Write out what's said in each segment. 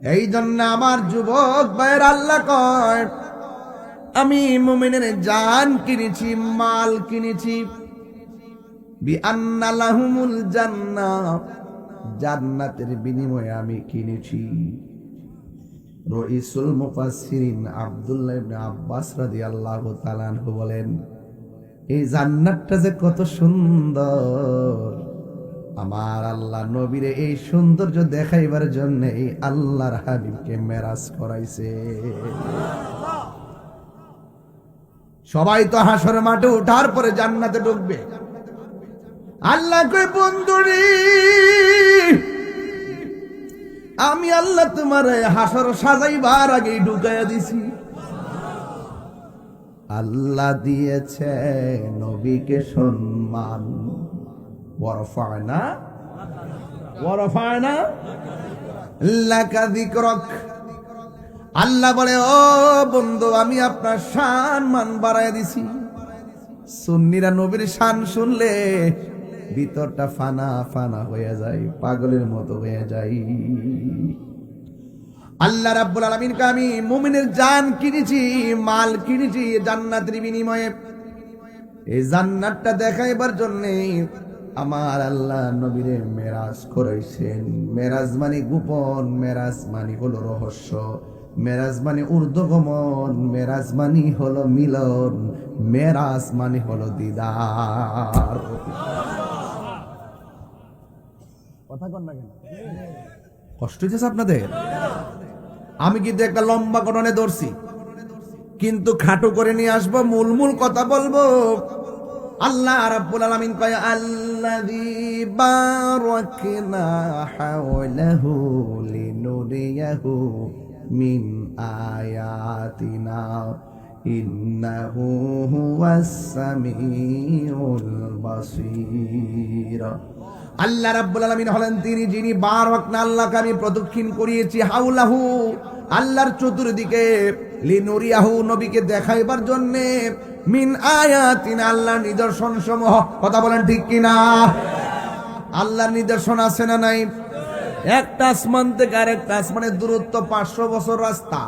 এই জন্য আমার যুবক ভাইয়ের আল্লাহ কয়, আমি মুমিনের জান কিনেছি, মাল কিনেছি। বি আন্না লাহুমুল জান্নাহ জান্নাতের বিনিময়ে আমি কিনেছি। রইসুল মুফাসসিরিন আব্দুল্লাহ ইবনে আব্বাস রাদিয়াল্লাহু তাআলা বলেন, এই জান্নাতটা যে কত সুন্দর। আমার আল্লাহ নবীরে এই সৌন্দর্য দেখাইবার জন্য এই আল্লাহর হাবিবকে মেরাজ করাইছে। সবাই তো হাসর মাঠে ওঠার পরে জান্নাতে ঢুকবে। আল্লাহ বন্ধুরি আমি আল্লাহ তোমার হাসর সাজাইবার আগেই ঢুকাইয়া দিছি। আল্লাহ দিয়েছে নবীকে সম্মান। ওয়ারফায়না ওয়ারফায়না লাকা যিকরাক আল্লাহ বলে, ও বন্ধু, আমি আপনার শান মান বাড়ায় দিছি। সুন্নিরা নবীর শান শুনলে ভিতরটা ফানা ফানা হয়ে যায়, পাগলের মতো হয়ে যায়। আল্লাহ রাব্বুল আলামিনকে আমি মুমিনের জান কিনেছি, মাল কিনেছি জান্নাতের বিনিময়ে। এই জান্নাতটা দেখাইবার জন্য আমার আল্লাহ নবীরে মেরাজ করাইছেন মেরাজ মানে গোপন, মেরাজ মানে হলো রহস্য। মেরাজ মানে ঊর্ধ্বগমন, মেরাজ মানে হলো মিলন। মেরাজ মানে হলো দিদার। কথা কন না কেন? কষ্ট হয়েছে আপনাদের? আমি কিন্তু একটা লম্বা গণনে ধরছি। কিন্তু খাটো করে নিয়ে আসব মূল মূল কথা বলব। আল্লাহ রাব্বুল আলামিন কয়, আল্লাযী বারাকনা হাওলাহু লিনুরিয়াহু মিন আয়াতিনা, ইন্নাহু হুয়াস সামিউল বাসীর। আল্লাহ রাব্বুল আলামিন হলেন তিনি যিনি বার ওয়াক্ত আল্লাহকে আমি প্রদক্ষিণ করিয়েছি হাউলাহু আল্লাহর চতুর্দিকে, লিনুরিয়াহু নবীকে দেখাইবার জন্য। মিন আয়াতিন আল্লাহর নিদর্শন সমূহ কথা বলেন ঠিক কিনা? আল্লাহর নিদর্শন আছে না নাই? একটা আসমান থেকে আরেকটা আসমানের দূরত্ব পাঁচশো বছর রাস্তা।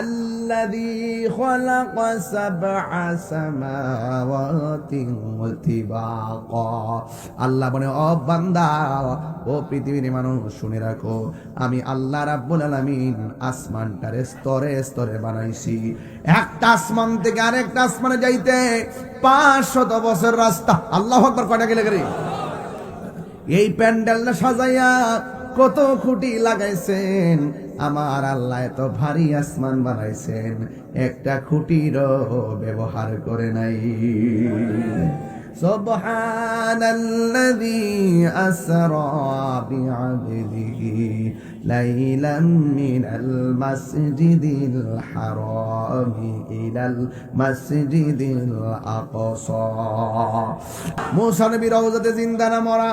আল্লাযী খালাকা সাবআ সামাওয়াতিন তিবাকা আল্লাহ বলে, ও বান্দা, ও পৃথিবীর মানুষ, শুনে রাখো, আমি আল্লাহ রাব্বুল আলামিন আসমানটারে স্তরে স্তরে বানাইছি। একটা আসমান থেকে আরেকটা আসমানে যাইতে পাঁচশত বছর রাস্তা। আল্লাহ আকবার, কয়টা গেলে গেলে এই প্যান্ডেলটা সাজাইয়া কত খুঁটি লাগাইছেন? আমার আল্লাহ এত ভারী আসমান বানাইছেন একটা খুঁটিরও ব্যবহার করে নাই। سبحان الذي أسرى بعبده ليلا من المسجد الحرام إلى المسجد الأقصى মুসা নবী রওজাতে জিন্দা না মরা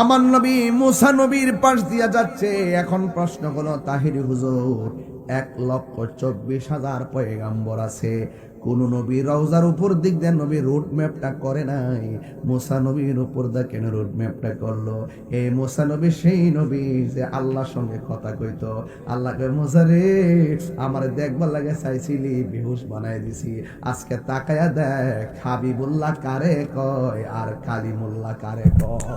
আমার নবী মুসা নবীর পাশ দিয়া যাচ্ছে এখন প্রশ্ন হলো তাহির হুজুর এক লক্ষ চব্বিশ হাজার পয়গাম্বর আছে কোন নবী রওজার উপর দিক দিয়ে নবী রোড ম্যাপটা করে নাই। মুসা নবীর উপর দা কেন রোড ম্যাপটা করল? এই মুসা নবী সেই নবী যে আল্লাহর সঙ্গে কথা কইতো। আল্লাহ কয়, মুসা রে, আমার দেখবার লাগে চাইছিলি, বেহুশ বানাই দিছি। আজকে তাকায়া দেখ, হাবিবুল্লাহ কারে কয় আর কালিমুল্লাহ কারে কয়?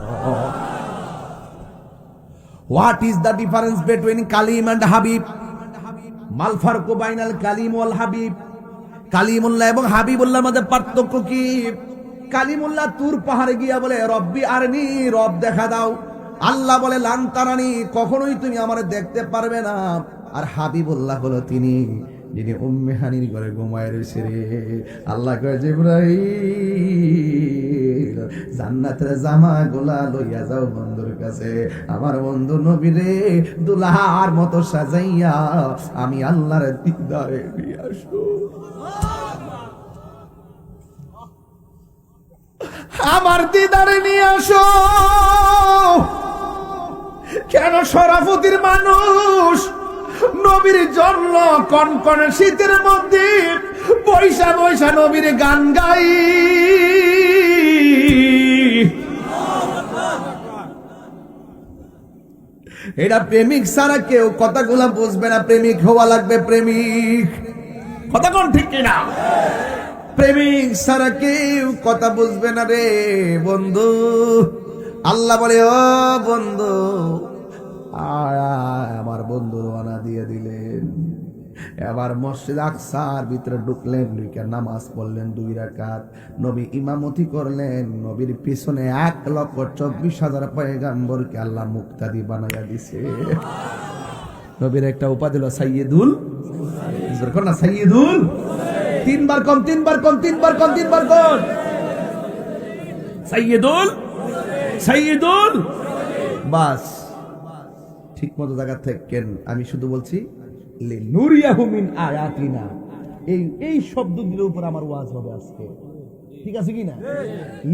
What is the difference between Kalim and Habib? মাল ফারকু বাইনাল কালিম ওয়াল হাবিব। কালিমুল্লাহ এবং হাবিবুল্লাহর মধ্যে পার্থক্য কি? কালিমুল্লাহ তুর পাহাড়ে গিয়া বলে, রব্বি আর নি রব দেখা দাও। আল্লাহ বলে, লান্তারানি, কখনোই তুমি আমার দেখতে পারবে না। আর হাবিবুল্লাহ হলো তিনি। যিনি উম্মে হানির ঘরে ঘুমায় রয়েছে রে। আল্লাহ কয়, জিব্রাইল, জান্নাতের জামা গোলা লইয়া যাও বন্ধুর কাছে। আমার বন্ধু নবীরে দুলাহার মতো সাজাইয়া আমি আল্লাহর দিদারে নিয়ে আমার দিদারে নিয়ে আসো। কেন সরাফতির মানুষ নবীর জন্য কনকনে শীতের মধ্যে। পয়সা বৈশা নবীর গান গাই। এটা প্রেমিক ছাড়া কেউ কথাগুলা বুঝবে না, প্রেমিক হওয়া লাগবে প্রেমিক। কথা কোন ঠিক কিনা? প্রেমিক ছাড়া কেউ কথা বুঝবে না রে বন্ধু। আল্লাহ বলে, ও বন্ধু আমার বন্ধু রওনা দিয়ে দিলেন। এবার মসজিদ আকসার ভিতরে ঢুকলেন, ঢুকে নামাজ পড়লেন দুই রাকাত। নবী ইমামতি করলেন, নবীর পিছনে এক লক্ষ চব্বিশ হাজার পয়গাম্বরকে আল্লাহ মুক্তাদি বানাইয়া দিছে। নবীর একটা উপাধি হলো সাইয়েদুল না, সাইয়েদুল তিনবার কম তিনবার কম তিনবার কম তিনবার কম। সাইয়েদুল সাইয়েদুল। বাস। ঠিক মতো জায়গা থেকেন আমি শুধু বলছি লি নুরিয়াহু মিন আয়াতিনা। এই এই শব্দগুলোর উপর আমার ওয়াজ হবে আজকে। ঠিক আছে কি না?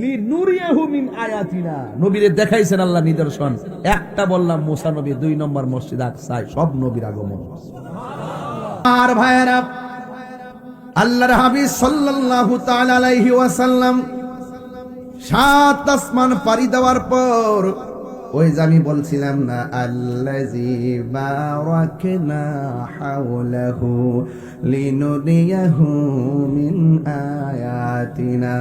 লি নুরিয়াহু আয়াতিনা। নবীরে দেখাইছেন আল্লাহ নিদর্শন। একটা বললাম মুসা নবী দুই নম্বর মসজিদ আকসায়। সব নবীর আগমন। আর ভাইয়েরা আল্লাহর হাবিব সাল্লাল্লাহু তাআলা আলাইহি ওয়াসাল্লাম সাত আসমান পাড়ি দেওয়ার পর ওই যে আমি বলছিলাম না আল্লাজি বারাকনা হাওলাহু লিনুরিয়াহু মিন আয়াতিনা,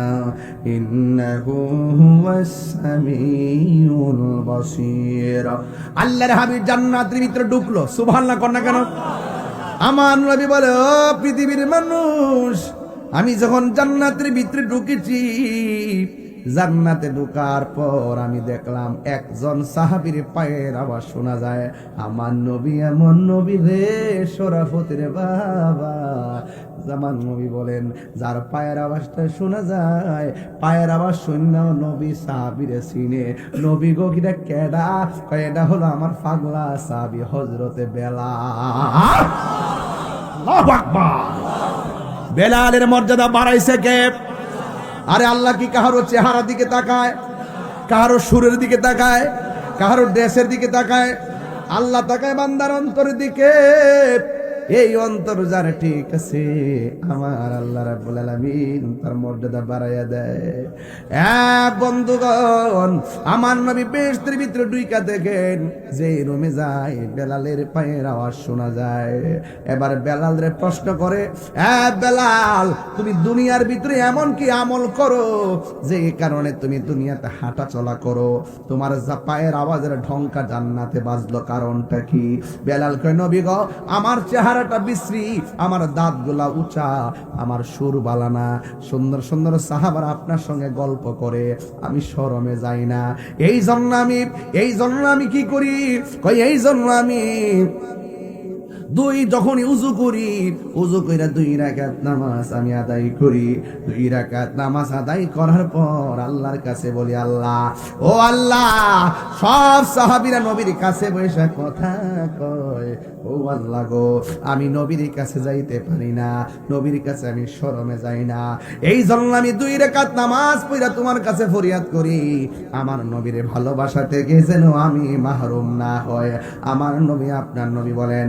ইন্নাহু হুয়াস সামিউল বাসীর। আল্লাহর হাবিব জান্নাতের ভিতরে ঢুকলো, সুবহানাল্লাহ কর না কেন? আমার নবী বলে, ও পৃথিবীর মানুষ, আমি যখন জান্নাতের ভিতরে ঢুকেছি জান্নাতে ঢুকার পর আমি দেখলাম একজন সাহাবীর পায়ের আওয়াজ শোনা যায়। আমার নবী এমন নবী রে সরাফতের বাবা। জামান নবী বলেন, যার পায়ের আওয়াজটা শোনা যায়, পায়ের আওয়াজ শূন্য নবী সাহাবীরে সিনে নবী গো, কিটা কেডা? এটা হলো আমার পাগলা সাহাবী হজরতে বেলা বেলালের মর্যাদা বাড়াইছে কে? আরে আল্লাহ কি কাহারো চেহারা দিকে তাকায়? কাহারো সুরের দিকে তাকায়? কাহারো ড্রেসের দিকে তাকায়? আল্লাহ তাকায় বান্দার অন্তরের দিকে। এই অন্তর যার ঠিক আছে, আমার আল্লাহ রাব্বুল আলামিন তার মর্যাদা বাড়াইয়া দেয়। বন্ধুগণ, আমার নবী বেশতের ভিতরে ডুইকা দেখেন, যে রুমে যায়, বেলালের পায়ের আওয়াজ শোনা যায়। এবার বেলাল রে প্রশ্ন করে বেলাল, তুমি দুনিয়ার ভিতরে এমন কি আমল করো, যে কারণে তুমি দুনিয়াতে হাঁটা চলা করো? তোমার পায়ের আওয়াজের ঢঙ্কা জান্নাতে বাজলো কারণটা কি? বেলাল কয়, নবী গো, আমার চেহারাটা বিশ্রী, আমার দাঁতগুলা উঁচা, আমার সুর বালানা। সুন্দর সুন্দর সাহাবার আপনার সঙ্গে গল্প করে, আমি সরমে যাই না। এই জন্য আমি এই জন্য আমি কি করি? কই, এই জন্য আমি দুই যখন উজু করি, উজু কইরা দুই রাকাত নামাজ আমি আদায় করি। দুই রাকাত নামাজ আদায় করার পর আল্লাহর কাছে বলি, আল্লাহ, ও আল্লাহ, সব সাহাবীরা নবীর কাছে বসে কথা কয়, ও আল্লাহ গো, আমি নবীর কাছে যাইতে পারি না, নবীর কাছে আমি শরমে যাই না। এই জন্য আমি দুই রেখাত নামাজ পড়া তোমার কাছে ফরিয়াদ করি। আমার নবীর ভালোবাসা থেকে যেন আমি মাহরুম না হয় আমার নবী, আপনার নবী বলেন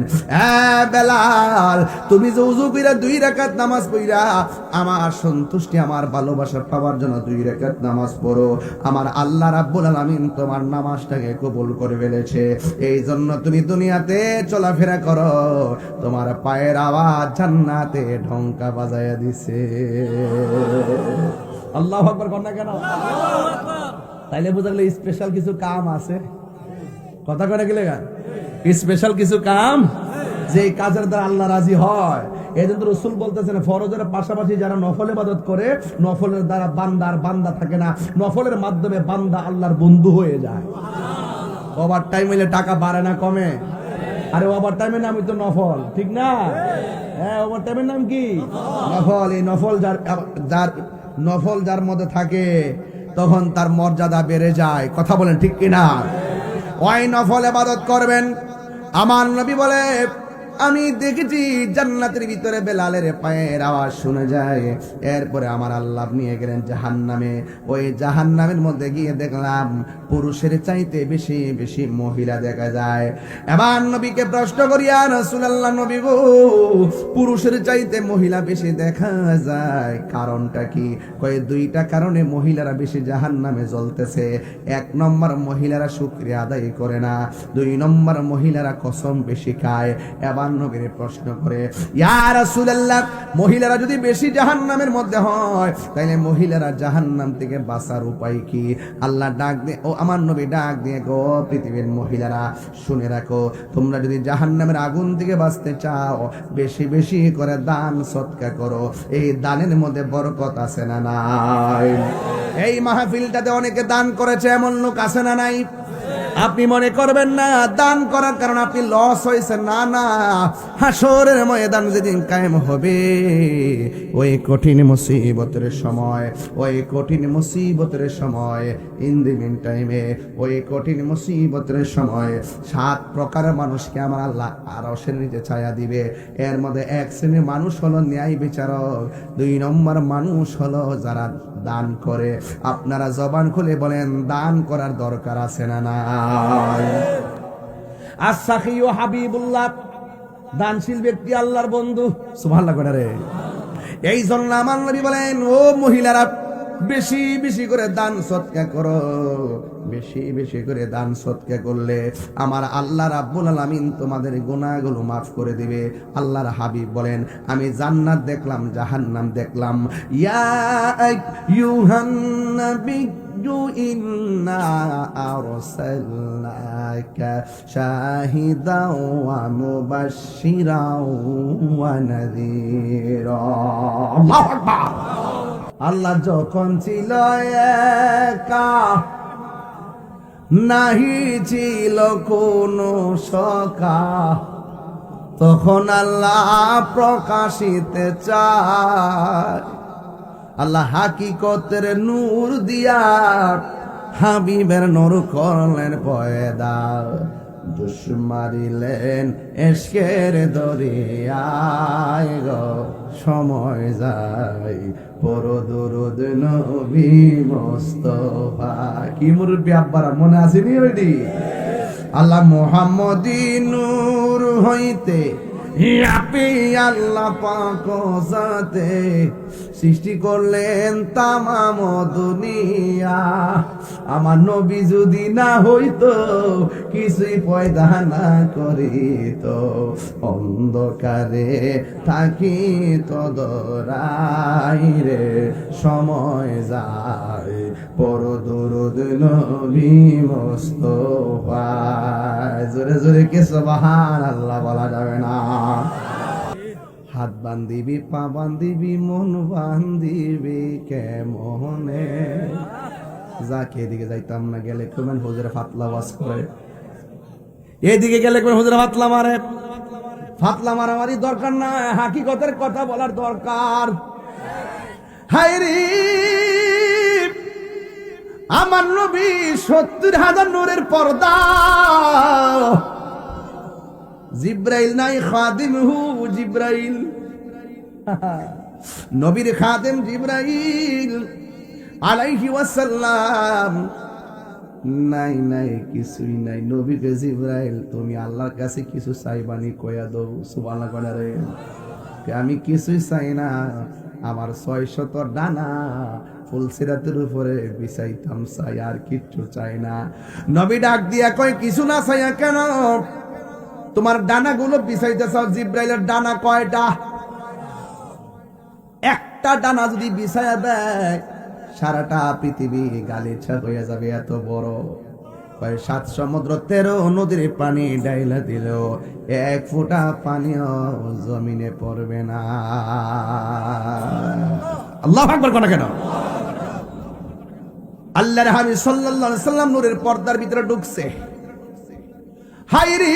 "এ বেলাল, তুমি যে উজু কইরা দুই রেখাত নামাজ পড়া আমার সন্তুষ্টি, আমার ভালোবাসা পাওয়ার জন্য দুই রেখাত নামাজ পড়ো। আমার আল্লাহ রাব্বুল আলামিন তোমার নামাজটাকে কবুল করে ফেলেছে। এই জন্য তুমি দুনিয়াতে চলাফেরা করো। তোমার পায়ের আওয়াজ জান্নাতে ঢঙ্কা বাজায়া দিছে। আল্লাহ আকবার, কর না কেন? তাইলে বোঝা স্পেশাল কিছু কাম আছে। কথা করে গেলে স্পেশাল কিছু কাম যে কাজের দ্বারা আল্লাহ রাজি হয়, এই জন্য রসুল বলতেছেন, ফরজের পাশাপাশি যারা নফল ইবাদত করে, নফলের দ্বারা বান্দার বান্দা থাকে না। নফলের মাধ্যমে বান্দা আল্লাহর বন্ধু হয়ে যায়। ওভার টাইম হইলে টাকা বাড়ে না, কমে। আরে ওভার টাইমের নামই তো নফল, ঠিক না? হ্যাঁ ওভার টাইমের নাম কি? নফল। এই নফল যার যার, নফল যার মধ্যে থাকে, তখন তার মর্যাদা বেড়ে যায়। কথা বলেন ঠিক কিনা? ওই নফল এবাদত করবেন। আমার নবী বলে আমি দেখেছি জান্নাতের ভিতরে বেলালের পায়ের আওয়াজ শুনে যায়। এরপরে আমার আল্লাহ নিয়ে গেলেন জাহান্নামে। ওই জাহান্নামের মধ্যে গিয়ে দেখলাম পুরুষের চাইতে বেশি বেশি মহিলা দেখা যায়। এবার নবীকে প্রশ্ন করিয়া রাসূলুল্লাহ নবী গো, পুরুষের চাইতে মহিলা বেশি দেখা যায় কারণটা কি? কয়ে, দুইটা কারণে মহিলারা বেশি জাহান্নামে জ্বলতেছে। এক নম্বর, মহিলারা শুকরিয়া আদায় করে না। দুই নম্বর, মহিলারা কসম বেশি খায়। এবার নবীর প্রশ্ন করে, ইয়া রাসূলুল্লাহ, মহিলারা যদি বেশি জাহান্নামের মধ্যে হয় তাহলে মহিলারা জাহান্নাম থেকে বাঁচার উপায় কি? আল্লাহ ডাক দিয়ে, ও আমার নবী, ডাক দিয়ে গো পৃথিবীর মহিলারা, শুনে রাখো, তোমরা যদি জাহান্নামের আগুন থেকে বাঁচতে চাও, বেশি বেশি করে দান, সৎকা করো, এই দানের মধ্যে বরকত আছে না নাই? এই মাহফিলটাতে অনেকে দান করেছে, এমন লোক আছে না নাই? আপনি মনে করবেন না, দান করার কারণে আপনি লস হয়েছে না না হাসরের ময়দান যেদিন কায়েম হবে, ওই কঠিন মুসিবতের সময়, ওই কঠিন মুসিবতের সময় ইন দি মিন টাইমে ওই কঠিন মুসিবতের সময়, সাত প্রকার মানুষকে আমার আল্লাহ আরও নিচে ছায়া দিবে। এর মধ্যে এক শ্রেণির মানুষ হলো ন্যায় বিচারক, দুই নম্বর মানুষ হলো যারা দান করে। আপনারা জবান খুলে বলেন, দান করার দরকার আছে না না? নাই আসাখি ও হাবিবুল্লাহ, দানশীল ব্যক্তি, আল্লাহর বন্ধু। সুবহানাল্লাহ করে রে। এই জন্য আমার নবী বলেন, ও মহিলারা, বেশি বেশি করে দান সৎকা করো। বেশি বেশি করে দান সৎকা করলে আমার আল্লাহ রাব্বুল আলামিন তোমাদের গুনাহগুলো মাফ করে দিবে। আল্লাহর হাবিব বলেন, আমি জান্নাত দেখলাম, জাহান্নাম দেখলাম। ইয়া আইয়ুহান নবী إنا أرسلناك شاهدا ومبشرا ونذيرا الله أكبر আল্লাহ যখন ছিল একা নাহি ছিল কোনো সকা তখন আল্লাহ প্রকাশিতে চায় আল্লাহ হাকিকতের নূর দিয়া হাবিবের নূর করলেন পয়দা দুষ মারিলেন এসকের দরিয়ায় গো, সময় যায় পর দুরুদ নবী মোস্তফা। কি মুরব্বী আব্বারা, মনে আসেনি ওইটি আল্লাহ মোহাম্মদী নূর হইতে আল্লাহ পাক সৃষ্টি করলেন তামাম দুনিয়া। আমার নবী যদি না হইতো, কিছুই পয়দা না করিত। অন্ধকারে থাকি তদরাই রে, সময় যায় পর দরুদ নবী মোস্তফা। জোরে জোরে কে সবাহান আল্লাহ বলা যাবে না? হাত বান্ধিবি, পা বান্ধিবি, মন বান্ধিবি, কেমনে? যাকে, এদিকে যাইতাম না, গেলে কেমন হুজুরে ফাতলা ওয়াজ করে। এদিকে গেলে কেমন হুজুরে ফাতলা মারে। ফাতলা মারামারি দরকার না, হাকিকতের কথা বলার দরকার। হাইরি আমার নবী সত্তর হাজার নূরের পর্দা। জিব্রাইল নাই খাদিম হু জিব্রাইল। নবীর খাদেম জিব্রাইল আলাইহি ওয়াসাল্লাম। নাই নাই, কিছুই নাই। নবীকে জিব্রাইল, তুমি আল্লাহর কাছে কিছু চাইবানি কয়া দাও, সুবহানাল্লাহ কয়া রে। আমি কিছুই চাই না। আমার ছয় শত ডানা ফুল ফুলসিরাতের উপরে বিছাইতাম, চাই আর কিচ্ছু চাই না। নবী ডাক দিয়া কয়, কিছু না চাইয়া কেন? তোমার ডানাগুলো বিছাইতে চাও জিব্রাইলের ডানা কয়টা? একটা ডানা যদি বিছাইয়া দেয়, সারাটা পৃথিবী গালিছা হয়ে যাবে এত বড়। সাত সমুদ্র তেরো নদীর পানি ডাইলা দিল, এক ফোঁটা পানিও জমিনে পড়বে না। আল্লাহ আকবার কোনা কেন? আল্লাহ হাবিব সাল্লাল্লাহু সাল্লাম নূরের পর্দার ভিতরে ঢুকছে। হাইরি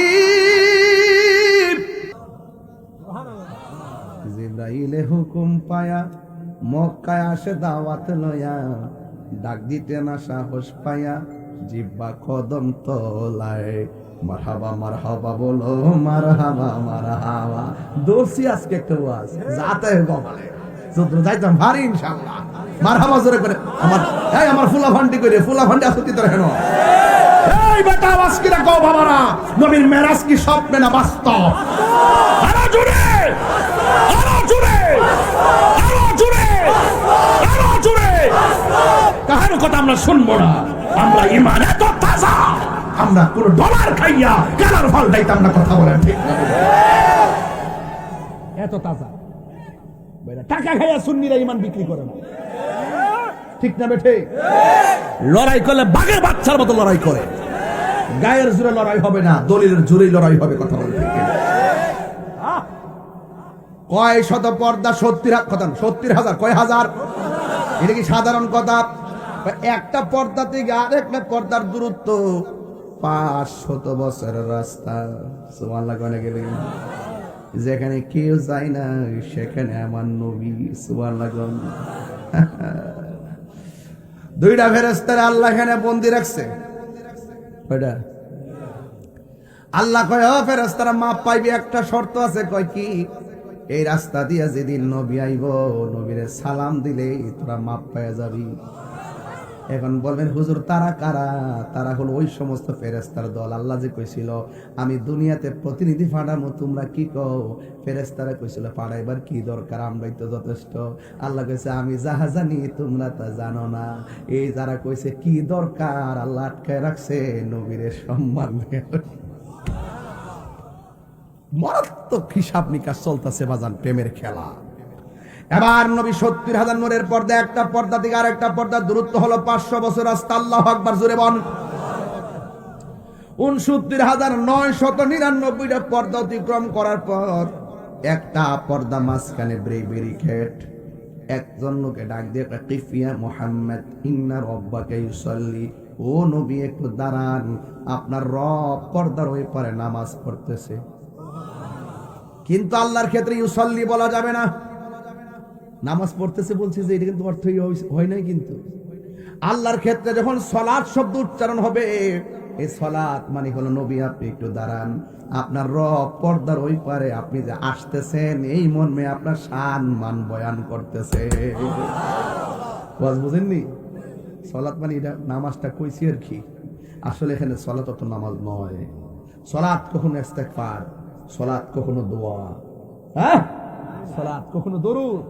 জিব্রাইলে হুকুম পায়া, মক্কায় আসে দাওয়াত লয়া, ডাক দিতে না সাহস পায়া, জিব্বা কদম তোলায়, মারহাবা মারহাবা বলো, মারহাবা মারহাবা। দোষী আজকে একটা ওয়াজ, যাতে গমালে কথা আমরা শুনব না? আমরা ইমান এত তাজা। আমরা কোন ডলার খাইয়া কেনার ফল দাইতাম না কথা বলেন ঠিক এত তাজা। বেটা, টাকা খাইয়া সুন্নিরা ইমান বিক্রি করে না। ঠিক না বেঠে? লড়াই করলে বাঘের বাচ্চার মতো লড়াই করে। গায়ের জোরে লড়াই হবে না দলিলের জোরেই লড়াই হবে কথা বলতে কয় শত পর্দা সত্তর কথা সত্তর হাজার কয় হাজার? এটা কি সাধারণ কথা? একটা পর্দা থেকে আরেকটা পর্দার দূরত্ব। পাঁচ শত বছরের রাস্তা। সুমাল্লা কনে গেলে যেখানে কেউ যায় না, সেখানে আমার নবী সুমাল্লা দুইটা ফেরেস্তারে আল্লাহ এখানে বন্দি রাখছে। আল্লাহ কয়, ও ফেরেস্তারা মাপ পাইবি, একটা শর্ত আছে। কয়, কি? এই রাস্তা দিয়ে যেদিন নবী আইব, নবীরে সালাম দিলে তোরা মাপ পাইয়া যাবি। এখন বলবেন, হুজুর, তারা কারা? তারা হলো ওই সমস্ত ফেরেস্তার দল। আল্লাহ যে কইছিল, আমি দুনিয়াতে প্রতিনিধি ফাটামো, তোমরা কি কও? ফেরেস্তারা কইছিল পাঠাইবার কি দরকার? আমরাই তো যথেষ্ট। আল্লাহ কইছে, আমি যাহা জানি, তোমরা তা জানো না। এই যারা কইছে, কি দরকার? আল্লাহ আটকায় রাখছে নবীরের সম্মান মারাত্মক হিসাব নিকাশ চলতেছে বাজান, প্রেমের খেলা। এবার নবী সত্তর হাজার নোরের পর্দা, একটা পর্দা থেকে আর একটা পর্দার দূরত্ব হলো পাঁচশো বছর রাস্তা আল্লাহ আকবার, জোরে বন উনসত্তর হাজার নয় শত নিরানব্বইটা পর্দা অতিক্রম করার পর একটা পর্দা মাঝখানে ব্রেবেরি খেট একজন লোকে ডাক দিয়ে কিফিয়া মোহাম্মদ ইন্নার রব্বাকে ইউসাল্লি। ও নবী, একটু দাঁড়ান, আপনার রব পর্দার ওই পারে নামাজ পড়তেছে। কিন্তু আল্লাহর ক্ষেত্রে ইউসাল্লি বলা যাবে না। নামাজ পড়তেছে বলছে যে এটা কিন্তু অর্থই হই- হয় নাই কিন্তু। আল্লাহর ক্ষেত্রে যখন সলাৎ শব্দ উচ্চারণ হবে এই সলাৎ মানে হলো, নবী আপনি একটু দাঁড়ান, আপনার রব পর্দার ওই পারে, আপনি যে আসতেছেন, এই মর্মে আপনার শান মান বয়ান করতেছে। বুঝেননি? সলাৎ মানে এটা, নামাজটা কইছি আর কি। আসলে এখানে সলাৎ অত নামাজ নয়। সলাৎ কখনো ইস্তেগফার, সলাৎ কখনো দোয়া। হ্যাঁ? কখনো দরুদ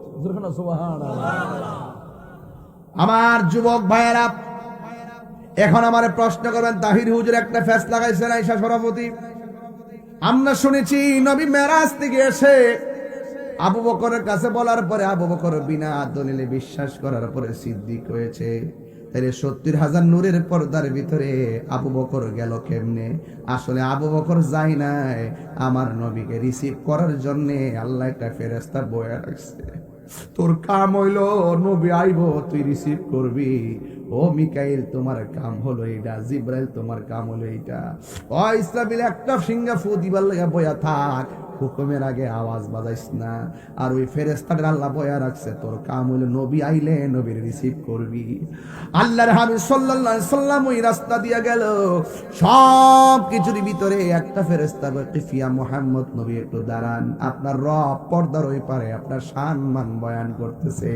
আমার যুবক ভাইয়েরা, এখন আমার প্রশ্ন করবেন, তাহির হুজুর একটা ফেস লাগাইছেন, আইসা সভাপতি। আমরা শুনেছি, নবী মেরাজ থেকে এসে আবু বকরের কাছে বলার পরে আবু বকর বিনা দলিলে বিশ্বাস করার পরে সিদ্দিক হয়েছে। তাহলে সত্তর হাজার নূরের পর্দার ভিতরে আবু বকর গেল কেমনে? আসলে আবু বকর নাই। আমার নবীকে রিসিভ করার জন্য আল্লাহ একটা ফেরেস্তা বয়ে রাখছে। তোর কাম হইল, নবী আইব, তুই রিসিভ করবি। ও মিকাইল, তোমার কাম হলো এইটা। জিব্রাইল, তোমার কাম হলো এইটা। ও ইসলামিল একটা সিঙ্গা ফু দিবার লাগা বয়া থাক। হুকুমের আগে আওয়াজ বাজাইস না। আর ওই ফেরেস্তাদের আল্লাহ বয়া রাখছে, তোর কাম হইল নবী আইলে নবীর রিসিভ করবি। আল্লাহর হাবিব সাল্লাল্লাহু আলাইহি সাল্লাম ওই রাস্তা দিয়া গেল। সব কিছুর ভিতরে একটা ফেরেস্তা কিফিয়া মোহাম্মদ নবী, একটু দাঁড়ান। আপনার রব পর্দার ওই পারে আপনার সম্মান বয়ান করতেছে।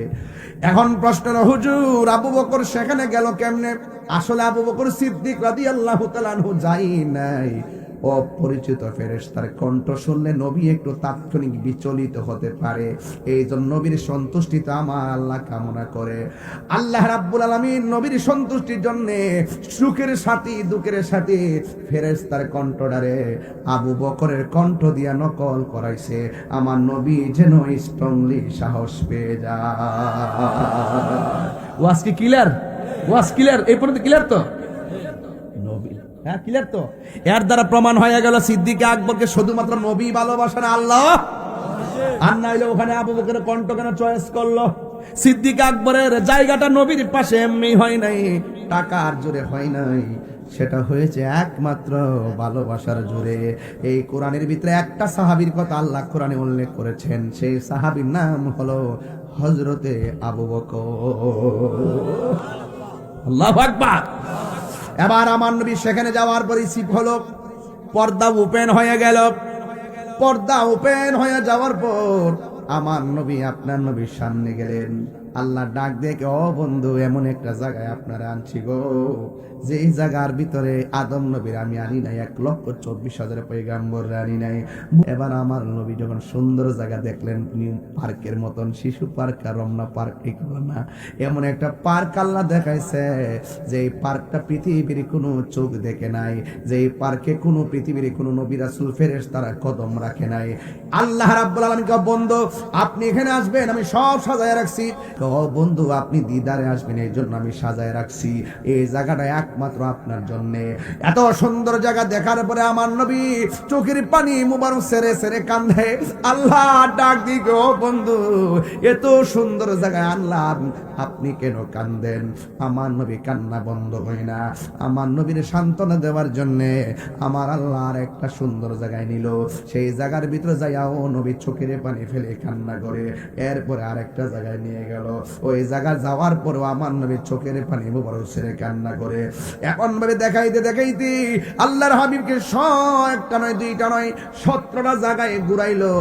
এখন প্রশ্ন হুজুর, আবু বকর সেখানে গেল কেমনে? আসলে আবু বকর সিদ্দিক রাদিয়াল্লাহু তাআলা যাই নাই। অপরিচিত ফেরেশতার কণ্ঠ শুনলে নবী একটু তাৎক্ষণিক বিচলিত হতে পারে। এই জন্য নবীর সন্তুষ্টিতে আমার আল্লাহ কামনা করে। আল্লাহ রাব্বুল আলামিন নবীর সন্তুষ্টির জন্য সুখের সাথী, দুঃখের সাথে ফেরেশতার কণ্ঠটারে আবু বকরের কণ্ঠ দিয়া নকল করাইছে। আমার নবী যেন স্ট্রংলি সাহস পেয়ে যায়। ওয়াজ কি ক্লিয়ার ওয়াজ ক্লিয়ার এই পর্যন্ত ক্লিয়ার তো? হ্যাঁ ক্লিয়ার তো? এর দ্বারা প্রমাণ হয়ে গেল সিদ্দিকে আকবরকে শুধুমাত্র নবী ভালোবাসেন আল্লাহ। আর নাইলে ওখানে আবু বকরের কণ্ঠ কেন চয়েস করল? সিদ্দিক আকবরের জায়গাটা নবীর পাশে এমনি হয় নাই টাকার জোরে হয় নাই। সেটা হয়েছে একমাত্র ভালোবাসার জোরে। এই কোরআনের ভিতরে একটা সাহাবীর কথা আল্লাহ কোরআনে উল্লেখ করেছেন, সেই সাহাবীর নাম হলো হজরতে আবু বকর। আল্লাহ আকবার! এবার আমার নবী সেখানে যাওয়ার পরে সিপ হলো। পর্দা ওপেন হয়ে গেল। পর্দা ওপেন হয়ে যাওয়ার পর আমার নবী আপনার নবীর সামনে গেলেন। আল্লাহ ডাক দেখে ও বন্ধু, এমন একটা জায়গায় আপনারা আনছি গো। যেই জায়গার ভিতরে আদম নবীর আমি আনি নাই, এক লক্ষ চব্বিশ হাজার পৈগাম্বর আনি নাই। এবার আমার নবী যখন সুন্দর জায়গা দেখলেন নিউ পার্কের মতন, শিশু পার্ক আর রমনা পার্ক ঠিক না। এমন একটা পার্ক আল্লাহ দেখাইছে, যে এই পার্কটা পৃথিবীর কোনো চোখ দেখে নাই, যে এই পার্কে কোনো পৃথিবীর কোনো নবী রাসূল ফেরেশ তারা কদম রাখে নাই। আল্লাহ রাব্বুল আলামিন বন্ধু, আপনি এখানে আসবেন, আমি সব সাজায় রাখছি। ও বন্ধু, আপনি দিদারে আসবেন এই জন্য আমি সাজায় রাখছি। এই জায়গাটা একমাত্র আপনার জন্য। এত সুন্দর জায়গা দেখার পরে আমার নবী চোখের পানি মুবারক সেরে সেরে কান্দে। আল্লাহ ডাক দিগ ও বন্ধু, এত সুন্দর জায়গায় আল্লাহ আপনি কেন কান্দেন? আমার নবী কান্না বন্ধ হয় না। আমার নবীর সান্ত্বনা দেওয়ার জন্য আমার আল্লাহ আর একটা সুন্দর জায়গায় নিল। সেই জায়গার ভিতরে যাইয়া ও নবী চোখের পানি ফেলে কান্না করে। এরপরে আর একটা জায়গায় নিয়ে গেল। ওই জায়গা যাওয়ার পরেও আমার নবী চোখের পানি মুবারক ছেড়ে কান্না করে। এখন ভাবে দেখাইতে দেখাইতে আল্লাহর হাবিবকে স একটা নয়, দুইটা নয়, সতেরোটা জায়গায় ঘুরাইলো।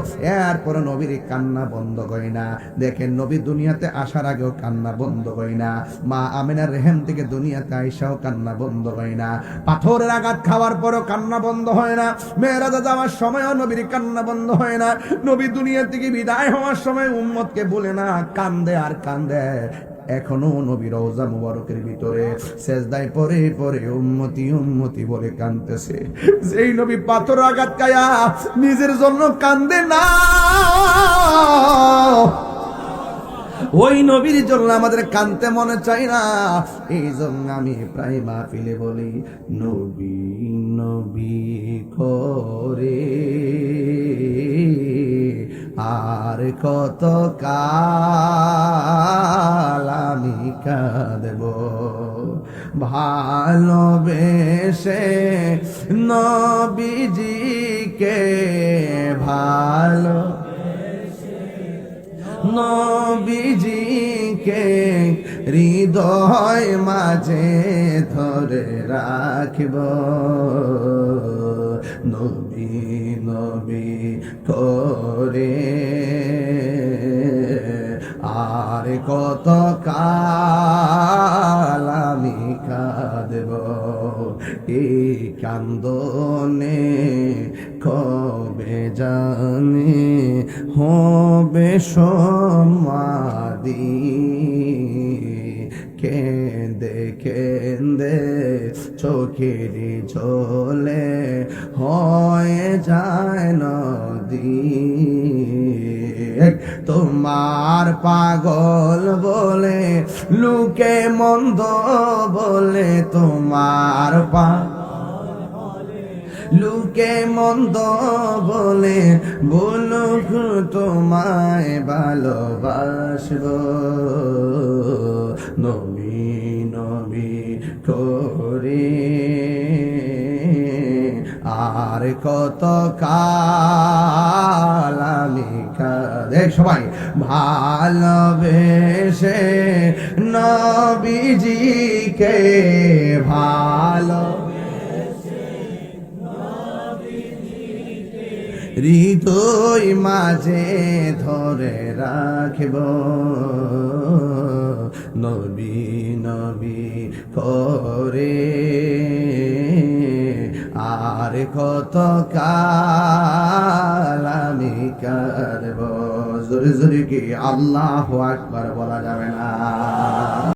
এরপরে নবীর কান্না বন্ধ হয় না। দেখেন নবী দুনিয়াতে আসার আগেও কান্না বন্ধ হয় না। মা আমিনার রেহেম থেকে দুনিয়াতে আইসাও কান্না বন্ধ হয় না। পাথরের আঘাত খাওয়ার পরও কান্না বন্ধ হয় না। মেয়েরাজা যাওয়ার সময়ও নবীর কান্না বন্ধ হয় না। নবী দুনিয়া থেকে বিদায় হওয়ার সময় উম্মতকে বলে না, কান্দে আর কান্দে। এখনও নবী রওজা মুবারকের ভিতরে সেজদায় পরে পরে উম্মতি উম্মতি বলে কান্দতেছে যেই নবী পাথর আঘাত কায়া নিজের জন্য কান্দে না। ওই নবীর জন্য আমাদের কানতে মনে চাই না। এই জন্য আমি প্রায় মাহফিলে বলি, নবী নবী করে আর কত কাল আমি কাঁদব? ভালোবেসে নবীজিকে ভালো নবীজিকে হৃদয় মাঝে ধরে রাখব। নবী নবী করে আর কত কাল আমি কাঁদব এই কান্দনে কবে জানে হবে সমাদি কেন্দে কেন্দে চোখের ঝোলে হয়ে যায় নদী তোমার পাগল বলে, লুকে মন্দ বলে, তোমার পা লুকে মন্দ বলে, বলুক তোমায় ভালোবাসব। নবী নবী করে আর কত কাল আমি সবাই, ভালোবেসে নবীজিকে ভালো হৃদয় মাঝে ধরে রাখব। নবী নবী করে আর কত কাল আমি কারব জোরে জোরে কি আল্লাহ আকবার বলা যাবে না।